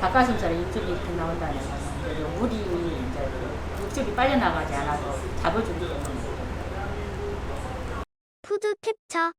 닭가슴살에 육즙이 이렇게 나온다는 거는 물이 이제 육즙이 빨려 나가지 않아도 잡아주기 때문에. 푸드 캡처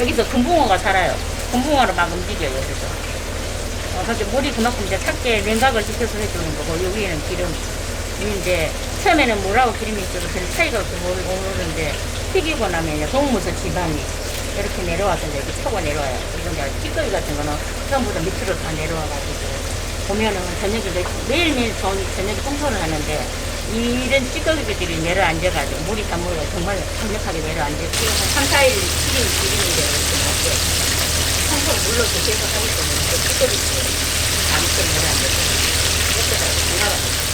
여기서 금붕어가 살아요. 금붕어로 막 움직여요, 여기서. 어, 그래서 물이 그만큼 이제 탁게 냉각을 시켜서 해주는 거고, 여기에는 기름. 이 이제, 처음에는 물하고 기름이 있어서 별 차이가 없어 모르- 모르는데, 튀기고 나면 동무서 지방이 이렇게 내려와서 이제 이렇게 차고 내려와요. 그리고 이제 찌꺼기 같은 거는 처음부터 밑으로 다 내려와가지고, 보면은 저녁에 매- 매일매일 저, 저녁에 청소를 하는데, 이런 찌꺼기들이 내려앉아가지고, 물이 다 물어 정말 강력하게 내려앉아. 지금 한 3, 4일 튀긴 기름인데, 이렇게 먹게. 청소 물로서 계속 그 찌꺼기들이 아무튼 내려앉아서. 이렇게 해서 나가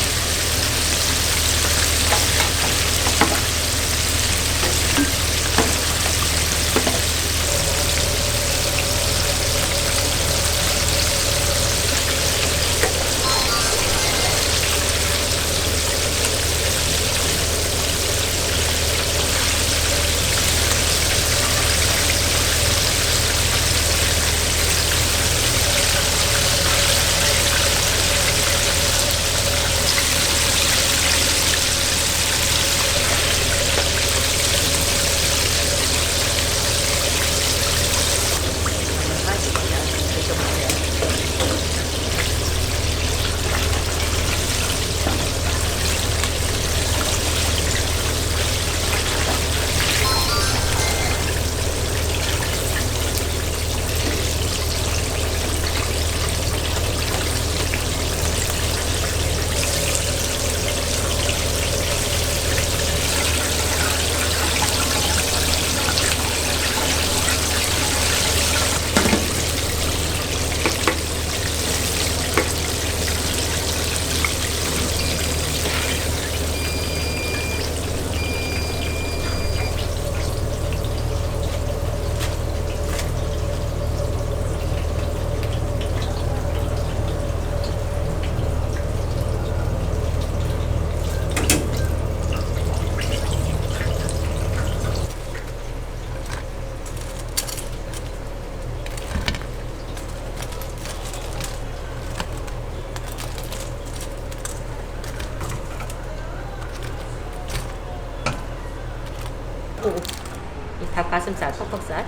또이 닭가슴살, 퍽퍽살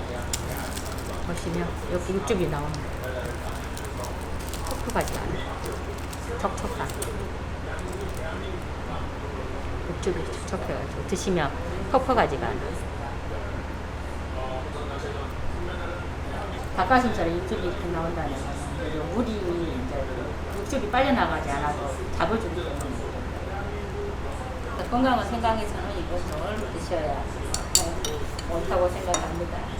보시면 여기 육즙이 나옵니다. 퍽퍽하지 않아요. 촉촉한 육즙이 촉촉해가지고 드시면 퍽퍽하지가 않아요. 닭가슴살에 육즙이 이렇게 나온다는 그래도 물이 이제 육즙이 빨려 나가지 않아도 잡아주기 때문에 건강을 생각해서는 이것을 드셔야 옳다고 생각합니다.